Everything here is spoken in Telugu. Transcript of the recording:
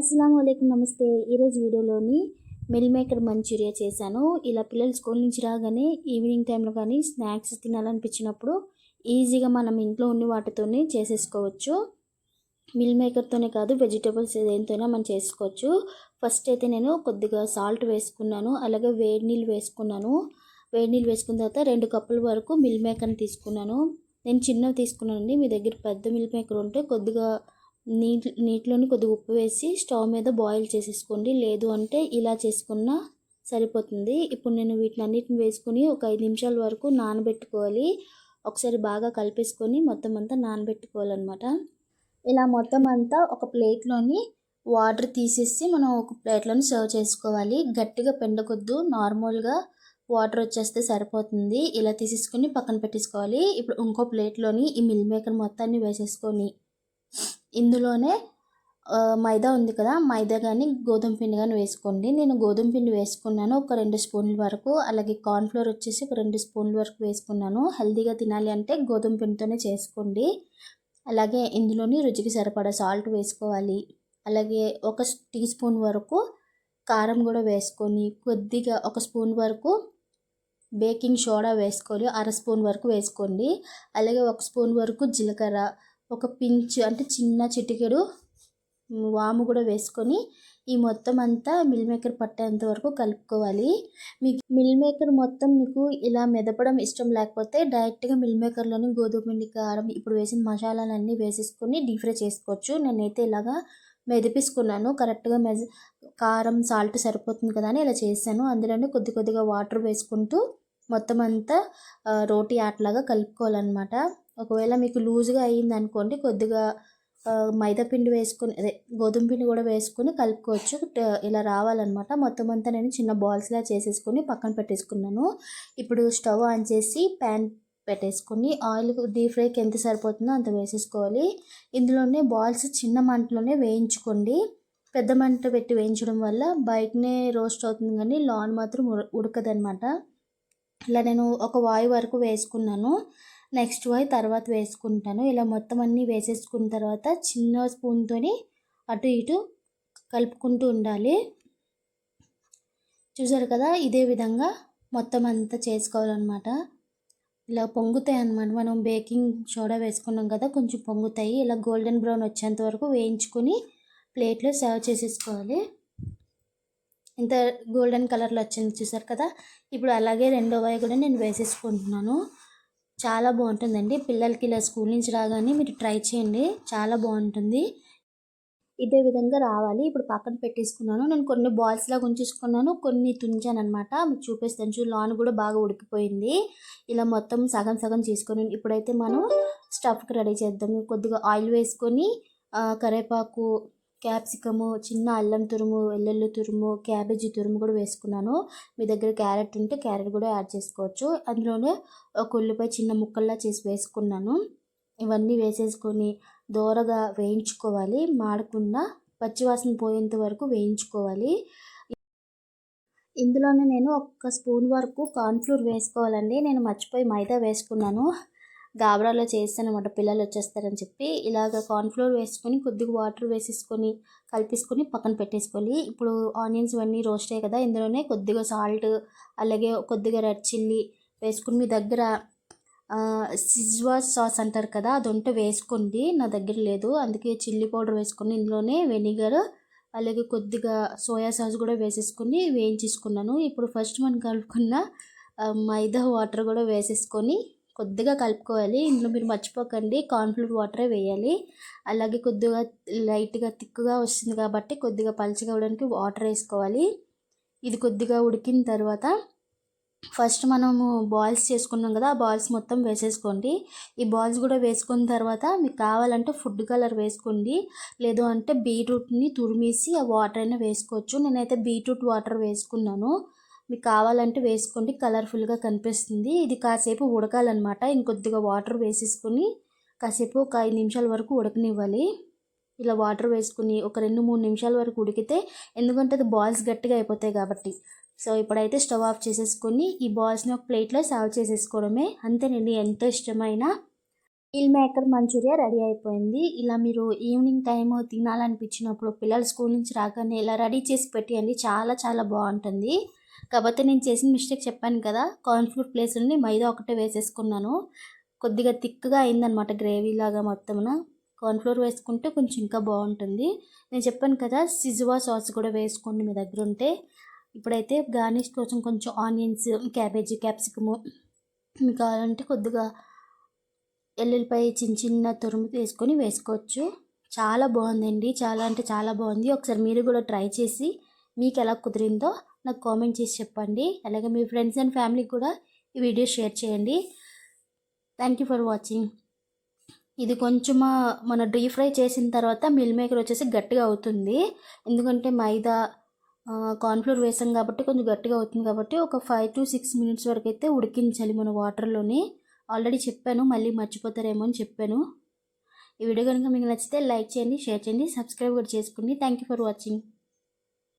అస్సలం అయికం నమస్తే ఈరోజు వీడియోలోని మిల్ మేకర్ మంచూరియా చేశాను. ఇలా పిల్లలు స్కూల్ నుంచి రాగానే ఈవినింగ్ టైంలో కానీ స్నాక్స్ తినాలనిపించినప్పుడు ఈజీగా మనం ఇంట్లో ఉన్న వాటితోనే చేసేసుకోవచ్చు. మిల్ మేకర్తోనే కాదు వెజిటేబుల్స్ దేనితోనే మనం చేసుకోవచ్చు. ఫస్ట్ అయితే నేను కొద్దిగా సాల్ట్ వేసుకున్నాను అలాగే వేడి నీళ్ళు వేసుకున్నాను. వేడి నీళ్ళు వేసుకున్న తర్వాత రెండు కప్పుల వరకు మిల్ మేకర్ని తీసుకున్నాను. నేను చిన్నవి తీసుకున్నానండి. మీ దగ్గర పెద్ద మిల్ మేకర్ ఉంటే కొద్దిగా నీటి నీటిలోని కొద్దిగా ఉప్పు వేసి స్టవ్ మీద బాయిల్ చేసేసుకోండి. లేదు అంటే ఇలా చేసుకున్నా సరిపోతుంది. ఇప్పుడు నేను వీటిని అన్నిటిని వేసుకుని ఒక ఐదు నిమిషాల వరకు నానబెట్టుకోవాలి. ఒకసారి బాగా కలిపేసుకొని మొత్తం అంతా నానబెట్టుకోవాలన్నమాట. ఇలా మొత్తం అంతా ఒక ప్లేట్లోని వాటర్ తీసేసి మనం ఒక ప్లేట్లోని సర్వ్ చేసుకోవాలి. గట్టిగా పెండకొద్దు. నార్మల్గా వాటర్ వచ్చేస్తే సరిపోతుంది. ఇలా తీసేసుకొని పక్కన పెట్టేసుకోవాలి. ఇప్పుడు ఇంకో ప్లేట్లోని ఈ మిల్ మేకర్ మొత్తాన్ని వేసేసుకొని ఇందులోనే మైదా ఉంది కదా మైదా కానీ గోధుమ పిండి కానీ వేసుకోండి. నేను గోధుమ పిండి వేసుకున్నాను ఒక రెండు స్పూన్ల వరకు అలాగే కార్న్ఫ్లోర్ వచ్చేసి ఒక రెండు స్పూన్ల వరకు వేసుకున్నాను. హెల్తీగా తినాలి అంటే గోధుమ పిండితోనే చేసుకోండి. అలాగే ఇందులోని రుచికి సరిపడా సాల్ట్ వేసుకోవాలి. అలాగే ఒక టీ స్పూన్ వరకు కారం కూడా వేసుకొని కొద్దిగా ఒక స్పూన్ వరకు బేకింగ్ సోడా వేసుకోవాలి అర స్పూన్ వరకు వేసుకోండి. అలాగే ఒక స్పూన్ వరకు జీలకర్ర ఒక పించ్ అంటే చిన్న చిటికెడు వాము కూడా వేసుకొని ఈ మొత్తం అంతా మిల్ మేకర్ పట్టేంత వరకు కలుపుకోవాలి. మీకు మిల్ మేకర్ మొత్తం మీకు ఇలా మెదపడం ఇష్టం లేకపోతే డైరెక్ట్గా మిల్ మేకర్లోని గోధుమ పిండి కారం ఇప్పుడు వేసిన మసాలాలన్నీ వేసేసుకొని డీప్ ఫ్రై చేసుకోవచ్చు. నేనైతే ఇలాగా మెదిపించుకున్నాను కరెక్ట్గా మెజ కారం సాల్ట్ సరిపోతుంది కదా అని ఇలా చేశాను. అందులోనే కొద్ది కొద్దిగా వాటర్ వేసుకుంటూ మొత్తం అంతా రోటీ ఆటలాగా కలుపుకోవాలన్నమాట. ఒకవేళ మీకు లూజ్గా అయ్యింది అనుకోండి కొద్దిగా మైదా పిండి వేసుకొని అదే గోధుమ పిండి కూడా వేసుకొని కలుపుకోవచ్చు. ఇలా రావాలన్నమాట. మొత్తం అంతా నేను చిన్న బాల్స్లా చేసేసుకొని పక్కన పెట్టేసుకున్నాను. ఇప్పుడు స్టవ్ ఆన్ చేసి ప్యాన్ పెట్టేసుకొని ఆయిల్ డీప్ ఫ్రైకి ఎంత సరిపోతుందో అంత వేసేసుకోవాలి. ఇందులోనే బాల్స్ చిన్న మంటలోనే వేయించుకోండి. పెద్ద మంట పెట్టి వేయించడం వల్ల బయటనే రోస్ట్ అవుతుంది కానీ లాన్ మాత్రం ఉడకదనమాట ఇలా నేను ఒక వాయి వరకు వేసుకున్నాను. నెక్స్ట్ వై తర్వాత వేసుకుంటాను. ఇలా మొత్తం అన్నీ వేసేసుకున్న తర్వాత చిన్న స్పూన్తో అటు ఇటు కలుపుకుంటూ ఉండాలి. చూసారు కదా ఇదే విధంగా మొత్తం అంతా చేసుకోవాలన్నమాట. ఇలా పొంగుతాయి అన్నమాట. మనం బేకింగ్ సోడా వేసుకున్నాం కదా కొంచెం పొంగుతాయి. ఇలా గోల్డెన్ బ్రౌన్ వచ్చేంత వరకు వేయించుకొని ప్లేట్లో సర్వ్ చేసేసుకోవాలి. ఇంత గోల్డెన్ కలర్లో వచ్చింది చూసారు కదా ఇప్పుడు అలాగే రెండో వాయి కూడా నేను వేసేసుకుంటున్నాను. చాలా బాగుంటుందండి. పిల్లలకి ఇలా స్కూల్ నుంచి రాగానే మీరు ట్రై చేయండి. చాలా బాగుంటుంది. ఇదే విధంగా రావాలి. ఇప్పుడు పక్కన పెట్టేసుకున్నాను. నేను కొన్ని బాల్స్ లాగా ఉంచేసుకున్నాను. కొన్ని తుంచాను అనమాట మీకు చూపిస్తాను. చూ లాన్ కూడా బాగా ఉడికిపోయింది. ఇలా మొత్తం సగం సగం చేసుకొని ఇప్పుడైతే మనం స్టఫ్కి రెడీ చేద్దాం. కొద్దిగా ఆయిల్ వేసుకొని కరేపాకు క్యాప్సికము చిన్న అల్లం తురుము వెల్లుల్లి తురుము క్యాబేజీ తురుము కూడా వేసుకున్నాను. మీ దగ్గర క్యారెట్ ఉంటే క్యారెట్ కూడా యాడ్ చేసుకోవచ్చు. అందులోనే ఒక ఉల్లిపాయ చిన్న ముక్కల్లా చేసి వేసుకున్నాను. ఇవన్నీ వేసేసుకొని దోరగా వేయించుకోవాలి. మాడకుండా పచ్చివాసన పోయేంత వరకు వేయించుకోవాలి. ఇందులోనే నేను ఒక స్పూన్ వరకు కార్న్ఫ్లోర్ వేసుకోవాలండి. నేను మర్చిపోయి మైదా వేసుకున్నాను. గాబరాలో అనమాట పిల్లలు వచ్చేస్తారని చెప్పి ఇలాగ కార్న్ఫ్లోర్ వేసుకొని కొద్దిగా వాటర్ వేసేసుకొని కలిపేసుకొని పక్కన పెట్టేసుకోవాలి. ఇప్పుడు ఆనియన్స్ ఇవన్నీ రోస్ట్ అయ్యాయి కదా ఇందులోనే కొద్దిగా సాల్ట్ అలాగే కొద్దిగా రెడ్ చిల్లీ వేసుకుని మీ దగ్గర సిజ్వా సాస్ అంటారు కదా అది ఉంటే వేసుకోండి నా దగ్గర లేదు. అందుకే చిల్లీ పౌడర్ వేసుకొని ఇందులోనే వెనిగర్ అలాగే కొద్దిగా సోయా సాస్ కూడా వేసేసుకొని వేయించేసుకున్నాను. ఇప్పుడు ఫస్ట్ మనం కలుపుకున్న మైదా వాటర్ కూడా వేసేసుకొని కొద్దిగా కలుపుకోవాలి. ఇందులో మీరు మర్చిపోకండి. కార్న్ఫ్లోర్ వాటరే వేయాలి. అలాగే కొద్దిగా లైట్గా థిక్గా వస్తుంది కాబట్టి కొద్దిగా పలుచగా అవడానికి వాటర్ వేసుకోవాలి. ఇది కొద్దిగా ఉడికిన తర్వాత ఫస్ట్ మనము బాల్స్ చేసుకున్నాం కదా ఆ బాల్స్ మొత్తం వేసేసుకోండి. ఈ బాల్స్ కూడా వేసుకున్న తర్వాత మీకు కావాలంటే ఫుడ్ కలర్ వేసుకోండి. లేదు అంటే బీట్రూట్ని తురిమేసి ఆ వాటర్ అయినా వేసుకోవచ్చు. నేనైతే బీట్రూట్ వాటర్ వేసుకున్నాను. మీకు కావాలంటే వేసుకోండి కలర్ఫుల్గా కనిపిస్తుంది. ఇది కాసేపు ఉడకాలన్నమాట. ఇంకొద్దిగా వాటర్ వేసేసుకొని కాసేపు ఒక ఐదు నిమిషాల వరకు ఉడకనివ్వాలి. ఇలా వాటర్ వేసుకుని ఒక రెండు మూడు నిమిషాల వరకు ఉడికితే ఎందుకంటే అది బాల్స్ గట్టిగా అయిపోతాయి కాబట్టి. సో ఇప్పుడైతే స్టవ్ ఆఫ్ చేసేసుకొని ఈ బాల్స్ని ఒక ప్లేట్లో సర్వ్ చేసేసుకోవడమే. అంతేనండి ఎంతో ఇష్టమైన మీల్ మేకర్ మంచూరియా రెడీ అయిపోయింది. ఇలా మీరు ఈవినింగ్ టైం తినాలనిపించినప్పుడు పిల్లలు స్కూల్ నుంచి రాగానే ఇలా రెడీ చేసి పెట్టేయండి. చాలా చాలా బాగుంటుంది. కాకపోతే నేను చేసిన మిస్టేక్ చెప్పాను కదా కార్న్ఫ్లూర్ ప్లేస్ నుండి మైదా ఒకటే వేసేసుకున్నాను. కొద్దిగా థిక్గా అయిందనమాట గ్రేవీ లాగా మొత్తమున. కార్న్ఫ్లోర్ వేసుకుంటే కొంచెం ఇంకా బాగుంటుంది. నేను చెప్పాను కదా సిజువా సాస్ కూడా వేసుకోండి మీ దగ్గర ఉంటే. ఇప్పుడైతే గార్నిష్ కోసం కొంచెం ఆనియన్స్ క్యాబేజీ క్యాప్సికము మీకు కావాలంటే కొద్దిగా ఎల్లుల్లిపాయ చిన్న చిన్న తురుము వేసుకొని వేసుకోవచ్చు. చాలా బాగుందండి. చాలా అంటే చాలా బాగుంది. ఒకసారి మీరు కూడా ట్రై చేసి మీకు ఎలా కుదిరిందో నాకు కామెంట్ చేసి చెప్పండి. అలాగే మీ ఫ్రెండ్స్ అండ్ ఫ్యామిలీకి కూడా ఈ వీడియో షేర్ చేయండి. థ్యాంక్ యూ ఫర్ వాచింగ్ ఇది కొంచెం మన డీప్ ఫ్రై చేసిన తర్వాత మిల్ మేకర్ వచ్చేసి గట్టిగా అవుతుంది. ఎందుకంటే మైదా కార్న్ఫ్లోర్ వేసాం కాబట్టి కొంచెం గట్టిగా అవుతుంది కాబట్టి ఒక ఫైవ్ టు సిక్స్ మినిట్స్ వరకు అయితే ఉడికించాలి మన వాటర్లోని. ఆల్రెడీ చెప్పాను మళ్ళీ మర్చిపోతారేమో అని చెప్పాను. ఈ వీడియో కనుక మీకు నచ్చితే లైక్ చేయండి షేర్ చేయండి సబ్స్క్రైబ్ కూడా చేసుకోండి. Thank you for watching